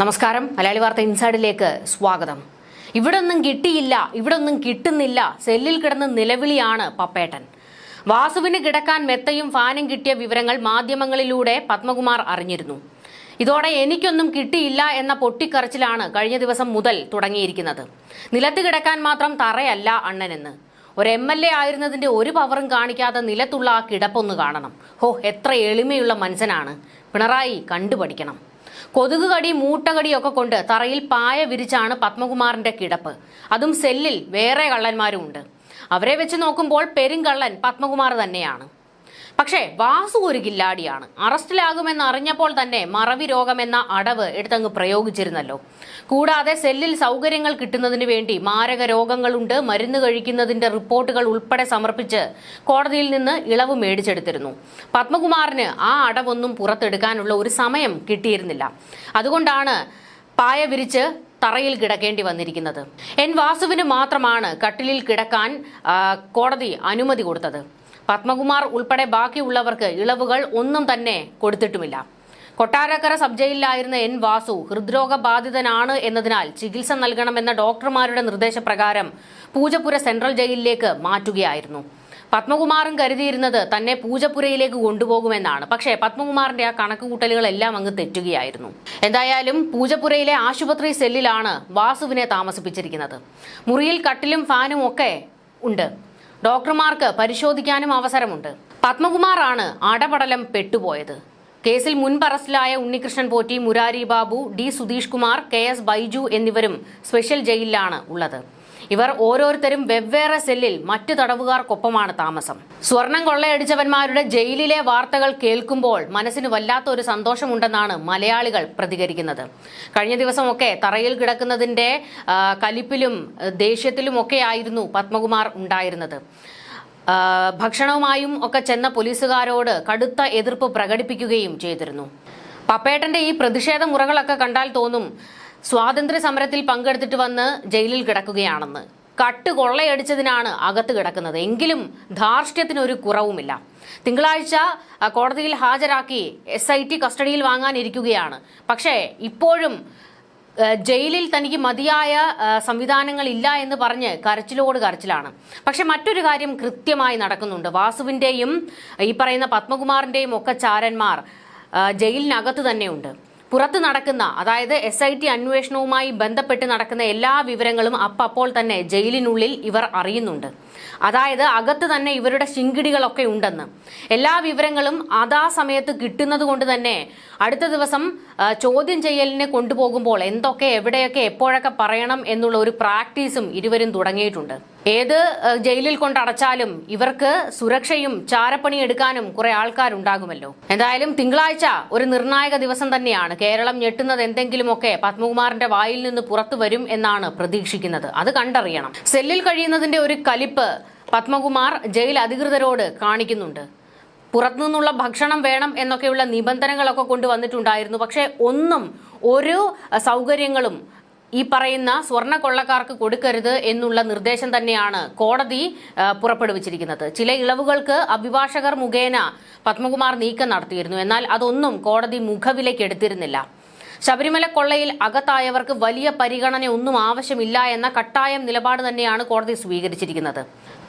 നമസ്കാരം. മലയാളി വാർത്ത ഇൻസൈഡിലേക്ക് സ്വാഗതം. ഇവിടെ ഒന്നും കിട്ടിയില്ല ഇവിടെ ഒന്നും കിട്ടുന്നില്ല. സെല്ലിൽ കിടന്ന് നിലവിളിയാണ് പപ്പേട്ടൻ. വാസുവിന് കിടക്കാൻ മെത്തയും ഫാനും കിട്ടിയ വിവരങ്ങൾ മാധ്യമങ്ങളിലൂടെ പത്മകുമാർ അറിഞ്ഞിരുന്നു. ഇതോടെ എനിക്കൊന്നും കിട്ടിയില്ല എന്ന പൊട്ടിക്കറച്ചിലാണ് കഴിഞ്ഞ ദിവസം മുതൽ തുടങ്ങിയിരിക്കുന്നത്. നിലത്ത് കിടക്കാൻ മാത്രം തറയല്ല അണ്ണനെന്ന്. ഒരു എം എൽ എ ആയിരുന്നതിന്റെ ഒരു പവറും കാണിക്കാതെ നിലത്തുള്ള ആ കിടപ്പൊന്ന് കാണണം. ഹോ എത്ര എളിമയുള്ള മനുഷ്യനാണ്. പിണറായി കണ്ടുപഠിക്കണം. കൊതുക് കടി മൂട്ടകടിയൊക്കെ കൊണ്ട് തറയിൽ പായ വിരിച്ചാണ് പത്മകുമാറിന്റെ കിടപ്പ്. അതും സെല്ലിൽ വേറെ കള്ളന്മാരും ഉണ്ട്. അവരെ വെച്ച് നോക്കുമ്പോൾ പെരുങ്കള്ളൻ പത്മകുമാർ തന്നെയാണ്. പക്ഷേ വാസു ഒരു കില്ലാടിയാണ്. അറസ്റ്റിലാകുമെന്ന് അറിഞ്ഞപ്പോൾ തന്നെ മറവി രോഗമെന്ന അടവ് എടുത്തങ്ങ് പ്രയോഗിച്ചിരുന്നല്ലോ. കൂടാതെ സെല്ലിൽ സൗകര്യങ്ങൾ കിട്ടുന്നതിന് വേണ്ടി മാരക രോഗങ്ങളുണ്ട് മരുന്ന് കഴിക്കുന്നതിന്റെ റിപ്പോർട്ടുകൾ ഉൾപ്പെടെ സമർപ്പിച്ച് കോടതിയിൽ നിന്ന് ഇളവ് മേടിച്ചെടുത്തിരുന്നു. പത്മകുമാറിന് ആ അടവൊന്നും പുറത്തെടുക്കാനുള്ള ഒരു സമയം കിട്ടിയിരുന്നില്ല. അതുകൊണ്ടാണ് പായ വിരിച്ച് തറയിൽ കിടക്കേണ്ടി വന്നിരിക്കുന്നത്. എൻ വാസുവിന് മാത്രമാണ് കട്ടിലിൽ കിടക്കാൻ കോടതി അനുമതി കൊടുത്തത്. പത്മകുമാർ ഉൾപ്പെടെ ബാക്കിയുള്ളവർക്ക് ഇളവുകൾ ഒന്നും തന്നെ കൊടുത്തിട്ടുമില്ല. കൊട്ടാരക്കര സബ് ജയിലിലായിരുന്ന എൻ വാസു ഹൃദ്രോഗ ബാധിതനാണ് എന്നതിനാൽ ചികിത്സ നൽകണമെന്ന ഡോക്ടർമാരുടെ നിർദ്ദേശപ്രകാരം പൂജപ്പുര സെൻട്രൽ ജയിലിലേക്ക് മാറ്റുകയായിരുന്നു. പത്മകുമാറും കരുതിയിരുന്നത് തന്നെ പൂജപ്പുരയിലേക്ക് കൊണ്ടുപോകുമെന്നാണ്. പക്ഷേ പത്മകുമാറിന്റെ ആ കണക്കുകൂട്ടലുകളെല്ലാം അങ്ങ് തെറ്റുകയായിരുന്നു. എന്തായാലും പൂജപ്പുരയിലെ ആശുപത്രി സെല്ലിലാണ് വാസുവിനെ താമസിപ്പിച്ചിരിക്കുന്നത്. മുറിയിൽ കട്ടിലും ഫാനും ഒക്കെ ഉണ്ട്. ഡോക്ടർമാർക്ക് പരിശോധിക്കാനും അവസരമുണ്ട്. പത്മകുമാറാണ് അടപടലം പെട്ടുപോയത്. കേസിൽ മുൻപ് അറസ്റ്റിലായ Unnikrishnan Potti Murari Babu D Sudheesh Kumar K S Baiju എന്നിവരും സ്പെഷ്യൽ ജയിലിലാണ് ഉള്ളത്. ഇവർ ഓരോരുത്തരും വെവ്വേറെ സെല്ലിൽ മറ്റു തടവുകാർക്കൊപ്പമാണ് താമസം. സ്വർണം കൊള്ളയടിച്ചവന്മാരുടെ ജയിലിലെ വാർത്തകൾ കേൾക്കുമ്പോൾ മനസ്സിന് വല്ലാത്ത ഒരു സന്തോഷമുണ്ടെന്നാണ് മലയാളികൾ പ്രതികരിക്കുന്നത്. കഴിഞ്ഞ ദിവസമൊക്കെ തറയിൽ കിടക്കുന്നതിന്റെ കലിപ്പിലും ദേഷ്യത്തിലും ഒക്കെ ആയിരുന്നു പത്മകുമാർ ഉണ്ടായിരുന്നത്. ഭക്ഷണവുമായും ഒക്കെ ചെന്ന പോലീസുകാരോട് കടുത്ത എതിർപ്പ് പ്രകടിപ്പിക്കുകയും ചെയ്തിരുന്നു. പപ്പേട്ടന്റെ ഈ പ്രതിഷേധ മുറകളൊക്കെ കണ്ടാൽ തോന്നും സ്വാതന്ത്ര്യ സമരത്തിൽ പങ്കെടുത്തിട്ട് വന്ന് ജയിലിൽ കിടക്കുകയാണെന്ന്. കട്ട് കൊള്ളയടിച്ചതിനാണ് അകത്ത് കിടക്കുന്നത്. എങ്കിലും ധാർഷ്ട്യത്തിന് ഒരു കുറവുമില്ല. തിങ്കളാഴ്ച കോടതിയിൽ ഹാജരാക്കി എസ് ഐ ടി കസ്റ്റഡിയിൽ വാങ്ങാനിരിക്കുകയാണ്. പക്ഷേ ഇപ്പോഴും ജയിലിൽ തനിക്ക് മതിയായ സംവിധാനങ്ങൾ ഇല്ല എന്ന് പറഞ്ഞ് കരച്ചിലോട് കരച്ചിലാണ്. പക്ഷെ മറ്റൊരു കാര്യം കൃത്യമായി നടക്കുന്നുണ്ട്. വാസുവിന്റെയും ഈ പറയുന്ന പത്മകുമാറിന്റെയും ഒക്കെ ചാരന്മാർ ജയിലിനകത്ത് തന്നെയുണ്ട്. പുറത്ത് നടക്കുന്ന അതായത് എസ് ഐ ടി അന്വേഷണവുമായി ബന്ധപ്പെട്ട് നടക്കുന്ന എല്ലാ വിവരങ്ങളും അപ്പപ്പോൾ തന്നെ ജയിലിനുള്ളിൽ ഇവർ അറിയുന്നുണ്ട്. അതായത് അകത്ത് തന്നെ ഇവരുടെ ശിങ്കിടികളൊക്കെ ഉണ്ടെന്ന്. എല്ലാ വിവരങ്ങളും അതാ സമയത്ത് കിട്ടുന്നത് കൊണ്ട് തന്നെ അടുത്ത ദിവസം ചോദ്യം ചെയ്യലിനെ കൊണ്ടുപോകുമ്പോൾ എന്തൊക്കെ എവിടെയൊക്കെ എപ്പോഴൊക്കെ പറയണം എന്നുള്ള ഒരു പ്രാക്ടീസും ഇരുവരും തുടങ്ങിയിട്ടുണ്ട്. ഏത് ജയിലിൽ കൊണ്ടടച്ചാലും ഇവർക്ക് സുരക്ഷയും ചാരപ്പണി എടുക്കാനും കുറെ ആൾക്കാരുണ്ടാകുമല്ലോ. എന്തായാലും തിങ്കളാഴ്ച ഒരു നിർണായക ദിവസം തന്നെയാണ്. കേരളം ഞെട്ടുന്നത് എന്തെങ്കിലുമൊക്കെ പത്മകുമാറിന്റെ വായിൽ നിന്ന് പുറത്തു വരും എന്നാണ് പ്രതീക്ഷിക്കുന്നത്. അത് കണ്ടറിയണം. സെല്ലിൽ കഴിയുന്നതിന്റെ ഒരു കലിപ്പ് പത്മകുമാർ ജയിൽ അധികൃതരോട് കാണിക്കുന്നുണ്ട്. പുറത്തുനിന്നുള്ള ഭക്ഷണം വേണം എന്നൊക്കെയുള്ള നിബന്ധനകളൊക്കെ കൊണ്ടുവന്നിട്ടുണ്ടായിരുന്നു. പക്ഷേ ഒന്നും ഒരു സൗകര്യങ്ങളും ഈ പറയുന്ന സ്വർണ കൊള്ളക്കാർക്ക് കൊടുക്കരുത് എന്നുള്ള നിർദ്ദേശം തന്നെയാണ് കോടതി പുറപ്പെടുവിച്ചിരിക്കുന്നത്. ചില ഇളവുകൾക്ക് അഭിഭാഷകർ മുഖേന പത്മകുമാർ നീക്കം നടത്തിയിരുന്നു. എന്നാൽ അതൊന്നും കോടതി മുഖവിലേക്ക് എടുത്തിരുന്നില്ല. ശബരിമല കൊള്ളയിൽ അകത്തായവർക്ക് വലിയ പരിഗണനയൊന്നും ആവശ്യമില്ല എന്ന കട്ടായം നിലപാട് തന്നെയാണ് കോടതി സ്വീകരിച്ചിരിക്കുന്നത്.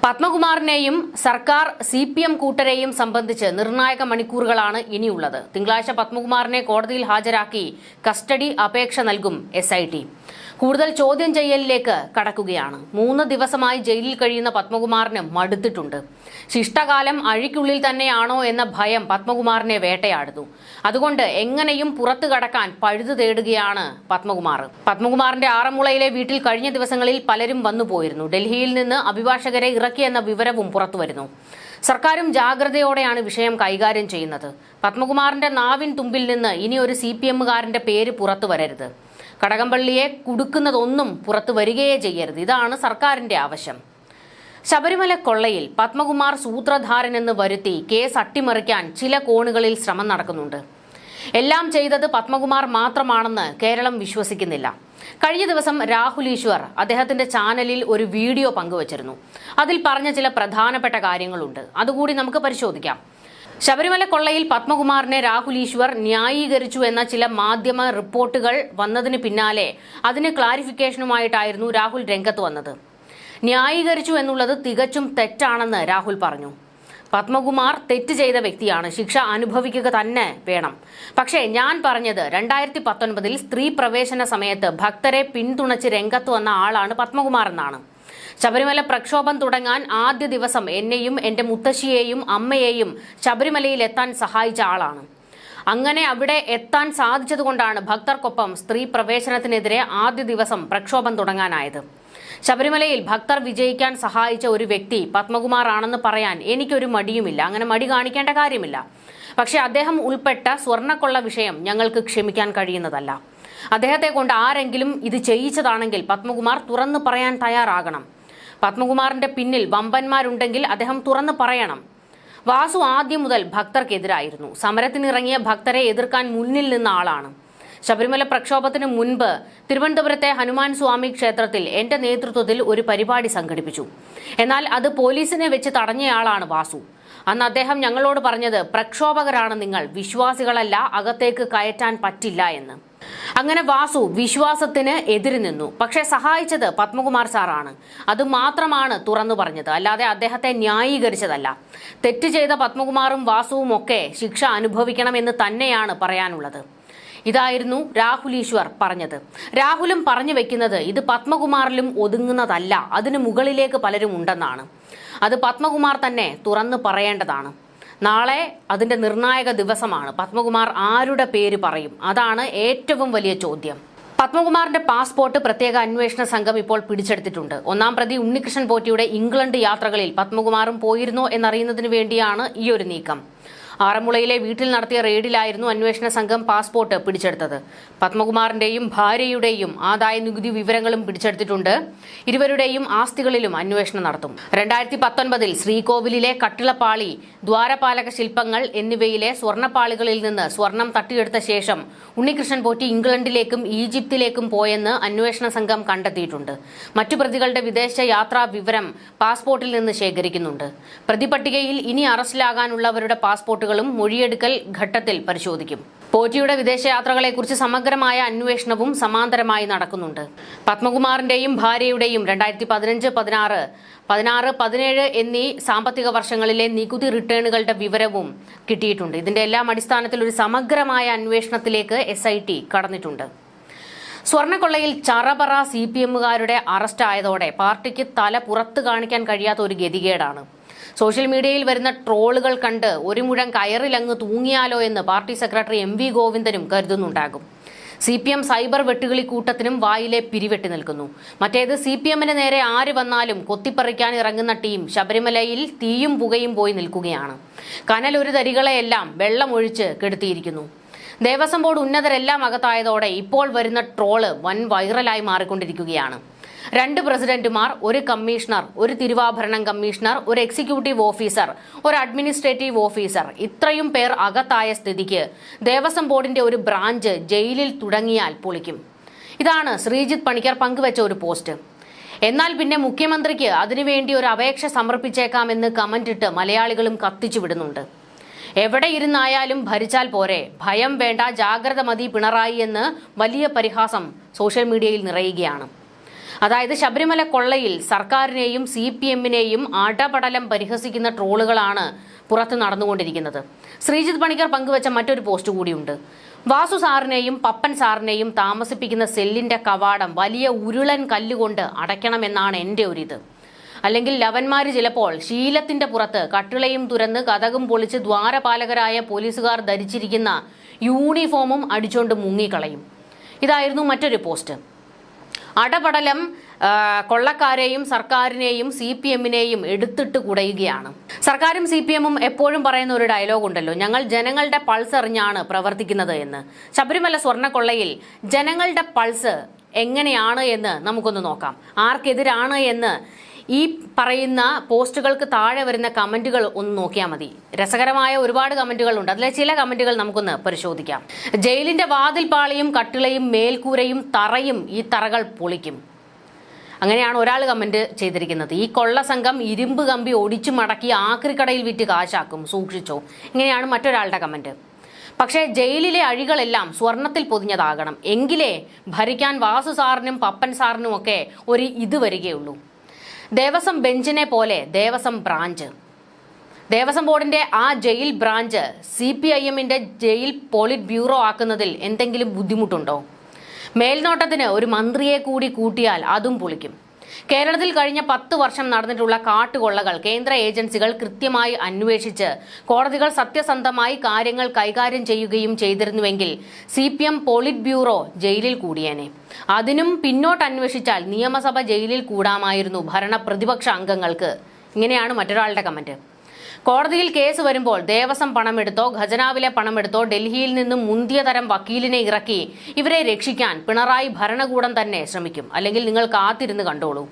പത്മകുമാറിനെയും സർക്കാർ സി പി എം കൂട്ടരെയും സംബന്ധിച്ച് നിർണായക മണിക്കൂറുകളാണ് ഇനിയുള്ളത്. തിങ്കളാഴ്ച പത്മകുമാറിനെ കോടതിയിൽ ഹാജരാക്കി കസ്റ്റഡി അപേക്ഷ നൽകും എസ് കൂടുതൽ ചോദ്യം ചെയ്യലിലേക്ക് കടക്കുകയാണ്. മൂന്ന് ദിവസമായി ജയിലിൽ കഴിയുന്ന പത്മകുമാറിന് മടുത്തിട്ടുണ്ട്. ശിഷ്ടകാലം അഴിക്കുള്ളിൽ തന്നെയാണോ എന്ന ഭയം പത്മകുമാറിനെ വേട്ടയാടുന്നു. അതുകൊണ്ട് എങ്ങനെയും പുറത്തു കടക്കാൻ പഴുതു തേടുകയാണ് പത്മകുമാർ. പത്മകുമാറിന്റെ ആറന്മുളയിലെ വീട്ടിൽ കഴിഞ്ഞ ദിവസങ്ങളിൽ പലരും വന്നുപോയിരുന്നു ഡൽഹിയിൽ നിന്ന് അഭിഭാഷകരെ ഇറക്കിയെന്ന വിവരവും പുറത്തുവരുന്നു സർക്കാരും ജാഗ്രതയോടെയാണ് വിഷയം കൈകാര്യം ചെയ്യുന്നത്. പത്മകുമാറിന്റെ നാവിൻ തുമ്പിൽ നിന്ന് ഇനി ഒരു സി പി എമ്മുകാരന്റെ പേര് പുറത്തു വരരുത്. കടകംപള്ളിയെ കുടുക്കുന്നതൊന്നും പുറത്തു വരികയേ ചെയ്യരുത്. ഇതാണ് സർക്കാരിന്റെ ആവശ്യം. ശബരിമല കൊള്ളയിൽ പത്മകുമാർ സൂത്രധാരൻ എന്ന് വരുത്തി കേസ് അട്ടിമറിക്കാൻ ചില കോണുകളിൽ ശ്രമം നടക്കുന്നുണ്ട്. എല്ലാം ചെയ്തത് പത്മകുമാർ മാത്രമാണെന്ന് കേരളം വിശ്വസിക്കുന്നില്ല. കഴിഞ്ഞ ദിവസം രാഹുൽ ഈശ്വർ അദ്ദേഹത്തിന്റെ ചാനലിൽ ഒരു വീഡിയോ പങ്കുവച്ചിരുന്നു. അതിൽ പറഞ്ഞ ചില പ്രധാനപ്പെട്ട കാര്യങ്ങളുണ്ട്. അതുകൂടി നമുക്ക് പരിശോധിക്കാം. ശബരിമല കൊള്ളയിൽ പത്മകുമാറിനെ രാഹുൽ ഈശ്വർ ന്യായീകരിച്ചു എന്ന ചില മാധ്യമ റിപ്പോർട്ടുകൾ വന്നതിന് പിന്നാലെ അതിന് ക്ലാരിഫിക്കേഷനുമായിട്ടായിരുന്നു രാഹുൽ രംഗത്ത് വന്നത്. ന്യായീകരിച്ചു എന്നുള്ളത് തികച്ചും തെറ്റാണെന്ന് രാഹുൽ പറഞ്ഞു. പത്മകുമാർ തെറ്റ് ചെയ്ത വ്യക്തിയാണ്. ശിക്ഷ അനുഭവിക്കുക തന്നെ വേണം. പക്ഷേ ഞാൻ പറഞ്ഞത് രണ്ടായിരത്തി പത്തൊൻപതിൽ സ്ത്രീ പ്രവേശന സമയത്ത് ഭക്തരെ പിന്തുണച്ച് രംഗത്ത് വന്ന ആളാണ് പത്മകുമാർ എന്നാണ്. ശബരിമല പ്രക്ഷോഭം തുടങ്ങാൻ ആദ്യ ദിവസം എന്നെയും എന്റെ മുത്തശ്ശിയെയും അമ്മയെയും ശബരിമലയിൽ എത്താൻ സഹായിച്ച ആളാണ്. അങ്ങനെ അവിടെ എത്താൻ സാധിച്ചതുകൊണ്ടാണ് ഭക്തർക്കൊപ്പം സ്ത്രീ പ്രവേശനത്തിനെതിരെ ആദ്യ ദിവസം പ്രക്ഷോഭം തുടങ്ങാനായത്. ശബരിമലയിൽ ഭക്തർ വിജയിക്കാൻ സഹായിച്ച ഒരു വ്യക്തി പത്മകുമാർ ആണെന്ന് പറയാൻ എനിക്കൊരു മടിയുമില്ല. അങ്ങനെ മടി കാണിക്കേണ്ട കാര്യമില്ല. പക്ഷേ അദ്ദേഹം ഉൾപ്പെട്ട സ്വർണക്കൊള്ള വിഷയം ഞങ്ങൾക്ക് ക്ഷമിക്കാൻ കഴിയുന്നതല്ല. അദ്ദേഹത്തെ കൊണ്ട് ആരെങ്കിലും ഇത് ചെയ്യിച്ചതാണെങ്കിൽ പത്മകുമാർ തുറന്നു പറയാൻ തയ്യാറാകണം. പത്മകുമാറിന്റെ പിന്നിൽ വമ്പന്മാരുണ്ടെങ്കിൽ അദ്ദേഹം തുറന്നു പറയണം. വാസു ആദ്യം മുതൽ ഭക്തർക്കെതിരായിരുന്നു. സമരത്തിനിറങ്ങിയ ഭക്തരെ എതിർക്കാൻ മുന്നിൽ നിന്ന ആളാണ്. ശബരിമല പ്രക്ഷോഭത്തിന് മുൻപ് തിരുവനന്തപുരത്തെ ഹനുമാൻ സ്വാമി ക്ഷേത്രത്തിൽ എന്റെ നേതൃത്വത്തിൽ ഒരു പരിപാടി സംഘടിപ്പിച്ചു. എന്നാൽ അത് പോലീസിനെ വെച്ച് തടഞ്ഞയാളാണ് വാസു. അന്ന് അദ്ദേഹം ഞങ്ങളോട് പറഞ്ഞത് പ്രക്ഷോഭകരാണ് നിങ്ങൾ വിശ്വാസികളല്ല അകത്തേക്ക് കയറ്റാൻ പറ്റില്ല എന്ന്. അങ്ങനെ വാസു വിശ്വാസത്തിന് എതിര് നിന്നു. പക്ഷേ സഹായിച്ചത് പത്മകുമാർ സാറാണ്. അത് മാത്രമാണ് തുറന്നു പറഞ്ഞത്. അല്ലാതെ അദ്ദേഹത്തെ ന്യായീകരിച്ചതല്ല. തെറ്റ് ചെയ്ത പത്മകുമാറും വാസുവും ഒക്കെ ശിക്ഷ അനുഭവിക്കണമെന്ന് തന്നെയാണ് പറയാനുള്ളത്. ഇതായിരുന്നു രാഹുൽ ഈശ്വർ പറഞ്ഞത്. രാഹുലും പറഞ്ഞു വെക്കുന്നത് ഇത് പത്മകുമാറിലും ഒതുങ്ങുന്നതല്ല. അതിന് മുകളിലേക്ക് പലരും ഉണ്ടെന്നാണ്. അത് പത്മകുമാർ തന്നെ തുറന്നു പറയേണ്ടതാണ്. നാളെ അതിന്റെ നിർണായക ദിവസമാണ്. പത്മകുമാർ ആരുടെ പേര് പറയും? അതാണ് ഏറ്റവും വലിയ ചോദ്യം. പത്മകുമാറിന്റെ പാസ്പോർട്ട് പ്രത്യേക അന്വേഷണ സംഘം ഇപ്പോൾ പിടിച്ചെടുത്തിട്ടുണ്ട്. ഒന്നാം പ്രതി ഉണ്ണികൃഷ്ണൻ പോറ്റിയുടെ ഇംഗ്ലണ്ട് യാത്രകളിൽ പത്മകുമാറും പോയിരുന്നോ എന്നറിയുന്നതിന് വേണ്ടിയാണ് ഈ ഒരു നീക്കം. ആറന്മുളയിലെ വീട്ടിൽ നടത്തിയ റെയ്ഡിലായിരുന്നു അന്വേഷണ സംഘം പാസ്പോർട്ട് പിടിച്ചെടുത്തത്. പത്മകുമാറിന്റെയും ഭാര്യയുടെയും ആദായ നികുതി വിവരങ്ങളും പിടിച്ചെടുത്തിട്ടുണ്ട്. ഇരുവരുടെയും ആസ്തികളിലും അന്വേഷണം നടത്തും. രണ്ടായിരത്തി പത്തൊൻപതിൽ ശ്രീകോവിലിലെ കട്ടിളപ്പാളി ദ്വാരപാലക ശില്പങ്ങൾ എന്നിവയിലെ സ്വർണപ്പാളികളിൽ നിന്ന് സ്വർണം തട്ടിയെടുത്ത ശേഷം ഉണ്ണികൃഷ്ണൻ പോറ്റി ഇംഗ്ലണ്ടിലേക്കും ഈജിപ്തിലേക്കും പോയെന്ന് അന്വേഷണ സംഘം കണ്ടെത്തിയിട്ടുണ്ട്. മറ്റു പ്രതികളുടെ വിദേശ യാത്രാ വിവരം പാസ്പോർട്ടിൽ നിന്ന് ശേഖരിക്കുന്നുണ്ട്. പ്രതിപട്ടികയിൽ ഇനി അറസ്റ്റിലാകാനുള്ളവരുടെ പാസ്പോർട്ടുകളും മൊഴിയെടുക്കൽ ഘട്ടത്തിൽ പരിശോധിക്കും. പോറ്റിയുടെ വിദേശയാത്രകളെക്കുറിച്ച് സമഗ്രമായ അന്വേഷണവും സമാന്തരമായി നടക്കുന്നുണ്ട്. പത്മകുമാറിന്റെയും ഭാര്യയുടെയും രണ്ടായിരത്തി പതിനഞ്ച് പതിനാറ് പതിനാറ് പതിനേഴ് എന്നീ സാമ്പത്തിക വർഷങ്ങളിലെ നികുതി റിട്ടേണുകളുടെ വിവരവും കിട്ടിയിട്ടുണ്ട്. ഇതിന്റെ എല്ലാം അടിസ്ഥാനത്തിൽ ഒരു സമഗ്രമായ അന്വേഷണത്തിലേക്ക് എസ് ഐ ടി കടന്നിട്ടുണ്ട്. സ്വർണക്കൊള്ളയിൽ ചറപറ സി പി എമ്മുകാരുടെ അറസ്റ്റായതോടെ പാർട്ടിക്ക് തല പുറത്ത് കാണിക്കാൻ കഴിയാത്ത ഒരു ഗതികേടാണ്. സോഷ്യൽ മീഡിയയിൽ വരുന്ന ട്രോളുകൾ കണ്ട് ഒരു മുഴം കയറിലങ്ങ് തൂങ്ങിയാലോ എന്ന് പാർട്ടി സെക്രട്ടറി എം വി ഗോവിന്ദനും കരുതുന്നുണ്ടാകും. സി പി എം സൈബർ വെട്ടുകിളി കൂട്ടത്തിനും വായിലെ പിരിവെട്ടി നിൽക്കുന്നു. മറ്റേത് സി പി എമ്മിന് നേരെ ആര് വന്നാലും കൊത്തിപ്പറിക്കാൻ ഇറങ്ങുന്ന ടീം ശബരിമലയിൽ തീയും പുകയും പോയി നിൽക്കുകയാണ്. കനൽ ഒരു തരികളെയെല്ലാം വെള്ളമൊഴിച്ച് കെടുത്തിയിരിക്കുന്നു. ദേവസ്വം ബോർഡ് ഉന്നതരെല്ലാം അകത്തായതോടെ ഇപ്പോൾ വരുന്ന ട്രോൾ വൻ വൈറലായി മാറിക്കൊണ്ടിരിക്കുകയാണ്. രണ്ട് പ്രസിഡന്റുമാർ ഒരു കമ്മീഷണർ ഒരു തിരുവാഭരണം കമ്മീഷണർ ഒരു എക്സിക്യൂട്ടീവ് ഓഫീസർ ഒരു അഡ്മിനിസ്ട്രേറ്റീവ് ഓഫീസർ. ഇത്രയും പേർ അകത്തായ സ്ഥിതിക്ക് ദേവസ്വം ബോർഡിന്റെ ഒരു ബ്രാഞ്ച് ജയിലിൽ തുടങ്ങിയാൽ പൊളിക്കും. ഇതാണ് ശ്രീജിത്ത് പണിക്കർ പങ്കുവച്ച ഒരു പോസ്റ്റ്. എന്നാൽ പിന്നെ മുഖ്യമന്ത്രിക്ക് അതിനുവേണ്ടി ഒരു അപേക്ഷ സമർപ്പിച്ചേക്കാമെന്ന് കമന്റ് ഇട്ട് മലയാളികളും കത്തിച്ചു വിടുന്നുണ്ട്. എവിടെ ഇരുന്നായാലും ഭരിച്ചാൽ പോരെ. ഭയം വേണ്ട ജാഗ്രത മതി പിണറായി എന്ന് വലിയ പരിഹാസം സോഷ്യൽ മീഡിയയിൽ നിറയുകയാണ്. അതായത് ശബരിമല കൊള്ളയിൽ സർക്കാരിനെയും സി പി എമ്മിനെയും അടപടലം പരിഹസിക്കുന്ന ട്രോളുകളാണ് പുറത്ത് നടന്നുകൊണ്ടിരിക്കുന്നത്. ശ്രീജിത് പണിക്കർ പങ്കുവച്ച മറ്റൊരു പോസ്റ്റ് കൂടിയുണ്ട്. വാസു സാറിനെയും പപ്പൻ സാറിനെയും താമസിപ്പിക്കുന്ന സെല്ലിന്റെ കവാടം വലിയ ഉരുളൻ കല്ലുകൊണ്ട് അടയ്ക്കണമെന്നാണ് എന്റെ ഒരിത്. അല്ലെങ്കിൽ ലവന്മാർ ചിലപ്പോൾ ശീലത്തിന്റെ പുറത്ത് കട്ടിളയും തുരന്ന് കഥകും പൊളിച്ച് ദ്വാരപാലകരായ പോലീസുകാർ ധരിച്ചിരിക്കുന്ന യൂണിഫോമും അടിച്ചോണ്ട് മുങ്ങിക്കളയും. ഇതായിരുന്നു മറ്റൊരു പോസ്റ്റ്. അടപടലം കൊള്ളക്കാരെയും സർക്കാരിനെയും സി പി എമ്മിനെയും എടുത്തിട്ട് കുടയുകയാണ്. സർക്കാരും സി പി എമ്മും എപ്പോഴും പറയുന്ന ഒരു ഡയലോഗ് ഉണ്ടല്ലോ. ഞങ്ങൾ ജനങ്ങളുടെ പൾസ് അറിഞ്ഞാണ് പ്രവർത്തിക്കുന്നത് എന്ന്. ശബരിമല സ്വർണക്കൊള്ളയിൽ ജനങ്ങളുടെ പൾസ് എങ്ങനെയാണ് എന്ന് നമുക്കൊന്ന് നോക്കാം. ആർക്കെതിരാണ് എന്ന് ഈ പറയുന്ന പോസ്റ്റുകൾക്ക് താഴെ വരുന്ന കമന്റുകൾ ഒന്ന് നോക്കിയാൽ മതി. രസകരമായ ഒരുപാട് കമന്റുകൾ ഉണ്ട് അതിലെ ചില കമന്റുകൾ നമുക്കൊന്ന് പരിശോധിക്കാം. ജയിലിന്റെ വാതിൽ പാളിയും കട്ടിളയും മേൽക്കൂരയും തറയും ഈ തറകൾ പൊളിക്കും. അങ്ങനെയാണ് ഒരാൾ കമന്റ് ചെയ്തിരിക്കുന്നത്. ഈ കൊള്ള സംഘം ഇരുമ്പ് കമ്പി ഒടിച്ചു മടക്കി ആക്രിക്കടയിൽ വിറ്റ് കാശാക്കും. സൂക്ഷിച്ചോ. ഇങ്ങനെയാണ് മറ്റൊരാളുടെ കമന്റ്. പക്ഷേ ജയിലിലെ അഴികളെല്ലാം സ്വർണത്തിൽ പൊതിഞ്ഞതാകണം. എങ്കിലേ ഭരിക്കാൻ വാസു സാറിനും പപ്പൻ സാറിനും ഒക്കെ ഒരു ഇത് വരികയുള്ളൂ. ദേവസ്വം ബെഞ്ചിനെ പോലെ ദേവസ്വം ബ്രാഞ്ച്. ദേവസ്വം ബോർഡിന്റെ ആ jail branch C P I എമ്മിന്റെ ജയിൽ പോളിറ്റ് ബ്യൂറോ ആക്കുന്നതിൽ എന്തെങ്കിലും ബുദ്ധിമുട്ടുണ്ടോ? മേൽനോട്ടത്തിന് ഒരു മന്ത്രിയെ കൂടി കൂട്ടിയാൽ അതും പൊളിക്കും. കേരളത്തിൽ കഴിഞ്ഞ പത്ത് വർഷം നടന്നിട്ടുള്ള കാട്ടുകൊള്ളകൾ കേന്ദ്ര ഏജൻസികൾ കൃത്യമായി അന്വേഷിച്ച് കോടതികൾ സത്യസന്ധമായി കാര്യങ്ങൾ കൈകാര്യം ചെയ്യുകയും ചെയ്തിരുന്നുവെങ്കിൽ സി പോളിറ്റ് ബ്യൂറോ ജയിലിൽ കൂടിയേനെ. അതിനും പിന്നോട്ട് അന്വേഷിച്ചാൽ നിയമസഭ ജയിലിൽ കൂടാമായിരുന്നു ഭരണ പ്രതിപക്ഷ അംഗങ്ങൾക്ക്. ഇങ്ങനെയാണ് മറ്റൊരാളുടെ കമന്റ്. കോടതിയിൽ കേസ് വരുമ്പോൾ ദേവസ്വം പണമെടുത്തോ ഖജനാവിലെ പണമെടുത്തോ ഡൽഹിയിൽ നിന്നും മുന്തിയ തരം വക്കീലിനെ ഇറക്കി. ഇവരെ രക്ഷിക്കാൻ പിണറായി ഭരണകൂടം തന്നെ ശ്രമിക്കും. അല്ലെങ്കിൽ നിങ്ങൾ കാത്തിരുന്ന് കണ്ടോളൂ.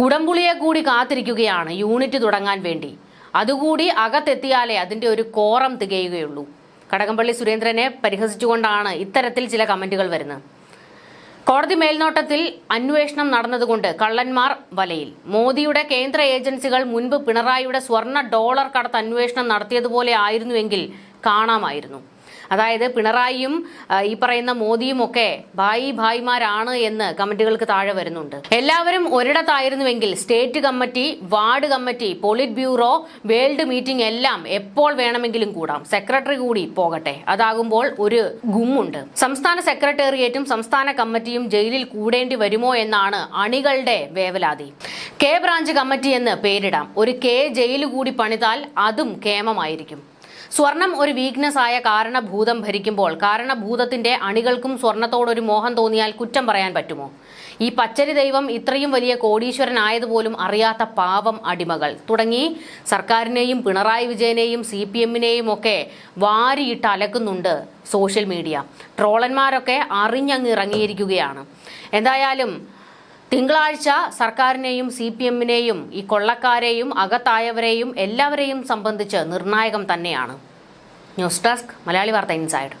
കുടംപുളിയെ കൂടി കാത്തിരിക്കുകയാണ് യൂണിറ്റ് തുടങ്ങാൻ വേണ്ടി. അതുകൂടി അകത്തെത്തിയാലേ അതിന്റെ ഒരു കോറം തികയുകയുള്ളൂ. കടകംപള്ളി സുരേന്ദ്രനെ പരിഹസിച്ചുകൊണ്ടാണ് ഇത്തരത്തിൽ ചില കമന്റുകൾ വരുന്നത്. കോടതി മേൽനോട്ടത്തിൽ അന്വേഷണം നടന്നതുകൊണ്ട് കള്ളന്മാർ വലയിൽ. മോദിയുടെ കേന്ദ്ര ഏജൻസികൾ മുൻപ് പിണറായിയുടെ സ്വർണ ഡോളർ കടത്ത് അന്വേഷണം നടത്തിയതുപോലെ ആയിരുന്നുവെങ്കിൽ കാണാമായിരുന്നു. അതായത് പിണറായിയും ഈ പറയുന്ന മോദിയും ഒക്കെ ഭായി ഭായിമാരാണ് എന്ന് കമന്റുകൾക്ക് താഴെ വരുന്നുണ്ട്. എല്ലാവരും ഒരിടത്തായിരുന്നുവെങ്കിൽ state committee ward committee polit bureau world meeting എല്ലാം എപ്പോൾ വേണമെങ്കിലും കൂടാം. സെക്രട്ടറി കൂടി പോകട്ടെ. അതാകുമ്പോൾ ഒരു ഗുമ്മുണ്ട്. സംസ്ഥാന സെക്രട്ടേറിയറ്റും സംസ്ഥാന കമ്മിറ്റിയും ജയിലിൽ കൂടേണ്ടി വരുമോ എന്നാണ് അണികളുടെ വേവലാതി. കെ ബ്രാഞ്ച് കമ്മിറ്റി എന്ന് പേരിടാം. ഒരു കെ ജയിൽ കൂടി പണിതാൽ അതും കേമമായിരിക്കും. സ്വർണം ഒരു വീക്ക്നെസ് ആയ കാരണഭൂതം ഭരിക്കുമ്പോൾ കാരണഭൂതത്തിന്റെ അണികൾക്കും സ്വർണത്തോടൊരു മോഹം തോന്നിയാൽ കുറ്റം പറയാൻ പറ്റുമോ? ഈ പച്ചരി ദൈവം ഇത്രയും വലിയ കോടീശ്വരനായതുപോലും അറിയാത്ത പാവം അടിമകൾ. തുടങ്ങി സർക്കാരിനെയും പിണറായി വിജയനെയും സി പി എമ്മിനെയും ഒക്കെ വാരിയിട്ട് അലക്കുന്നുണ്ട് സോഷ്യൽ മീഡിയ ട്രോളന്മാരൊക്കെ അറിഞ്ഞങ്ങിറങ്ങിയിരിക്കുകയാണ് എന്തായാലും തിങ്കളാഴ്ച സർക്കാരിനെയും സി പി എമ്മിനെയും ഈ കൊള്ളക്കാരെയും അകത്തായവരെയും എല്ലാവരെയും സംബന്ധിച്ച് നിർണായകം തന്നെയാണ്. ന്യൂസ് ഡെസ്ക് മലയാളി വാർത്ത ഇൻസൈഡ്.